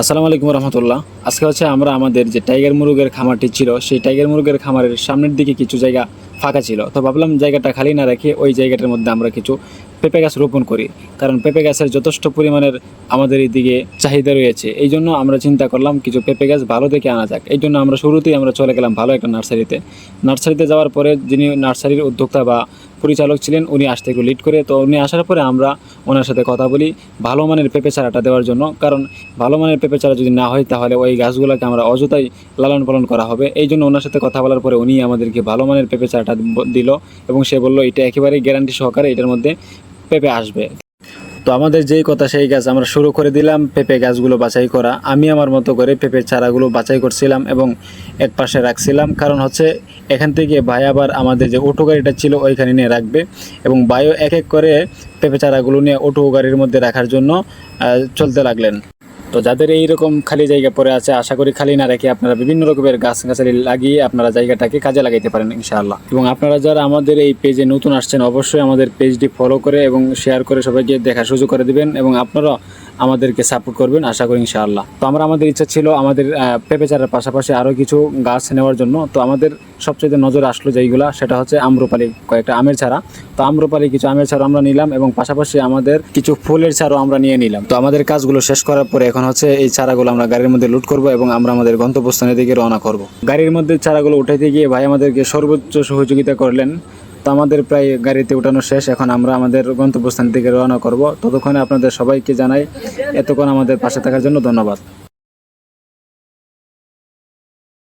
আসসালামু আলাইকুম রহমতুল্লাহ। আজকে হচ্ছে আমরা আমাদের যে টাইগার মুরগের খামারটি ছিল, সেই টাইগার মুরগের খামারের সামনের দিকে কিছু জায়গা ফাঁকা ছিল। তো ভাবলাম জায়গাটা খালি না রেখে ওই জায়গাটার মধ্যে আমরা কিছু পেঁপে গাছ রোপণ করি। কারণ পেঁপে গাছের যথেষ্ট পরিমাণের আমাদের এইদিকে চাহিদা রয়েছে। এই জন্য আমরা চিন্তা করলাম কিছু পেঁপে গাছ ভালো দেখে আনা যাক। এই জন্য আমরা শুরুতেই আমরা চলে গেলাম ভালো একটা নার্সারিতে। নার্সারিতে যাওয়ার পরে যিনি নার্সারির উদ্যোক্তা বা পরিচালক ছিলেন, উনি আসতে একটু লিড করে। তো উনি আসার পরে আমরা ওনার সাথে কথা বলি ভালো মানের পেঁপে চারাটা দেওয়ার জন্য। কারণ ভালো মানের পেঁপে চারা যদি না হয়, তাহলে ওই গাছগুলোকে আমরা অযথাই লালন পালন করা হবে। এই জন্য ওনার সাথে কথা বলার পরে উনি আমাদেরকে ভালো মানের পেঁপে চারাটা দিল এবং সে বলল, এটা একেবারেই গ্যারান্টি সহকারে এটার মধ্যে পেঁপে আসবে। তো আমাদের যেই কথা সেই গাছ আমরা শুরু করে দিলাম পেঁপে গাছগুলো বাছাই করা। আমি আমার মতো করে পেঁপের চারাগুলো বাছাই করছিলাম এবং এক পাশে রাখছিলাম। কারণ হচ্ছে এখান থেকে ভাই আবার আমাদের যে অটো গাড়িটা ছিল ওইখানে নিয়ে রাখবে এবং ভাইও এক এক করে পেঁপে চারাগুলো নিয়ে অটো গাড়ির মধ্যে রাখার জন্য চলতে লাগলেন। তো যাদের এইরকম খালি জায়গা পড়ে আছে, আশা করি খালি না রেখে আপনারা বিভিন্ন রকমের গাছ গাছালি লাগিয়ে আপনারা জায়গাটাকে কাজে লাগাইতে পারেন, ইনশাআল্লাহ। এবং আপনারা যারা আমাদের এই পেজে নতুন আসছেন, অবশ্যই আমাদের পেজটি ফলো করে এবং শেয়ার করে সবাইকে দেখা সুযোগ করে দিবেন এবং আপনারা আমাদেরকে সাপোর্ট করবেন, আশা করি ইনশাআল্লাহ। তো আমরা আমাদের ইচ্ছা ছিল আমাদের পেঁপে চারার পাশাপাশি আরও কিছু গাছ নেওয়ার জন্য। তো আমাদের সবচেয়ে নজরে আসলো যেইগুলা সেটা হচ্ছে আম্রপালি, কয়েকটা আমের ছাড়া তো আম্রপালি কিছু আমের ছাড়া আমরা নিলাম এবং পাশাপাশি আমাদের কিছু ফুলের চারাও আমরা নিয়ে নিলাম। তো আমাদের কাজগুলো শেষ করার পরে এখন হচ্ছে এই চারাগুলো আমরা গাড়ির মধ্যে লুট করব এবং আমরা আমাদের গন্তব্যস্থানের দিকে রওনা করব। গাড়ির মধ্যে চারাগুলো উঠাইতে গিয়ে ভাই আমাদেরকে সর্বোচ্চ সহযোগিতা করলেন। তো আমাদের প্রায় গাড়িতে উঠানো শেষ, এখন আমরা আমাদের গন্তব্যস্থানের দিকে রওনা করব। ততক্ষণে আপনাদের সবাইকে জানাই, এতক্ষণ আমাদের পাশে থাকার জন্য ধন্যবাদ।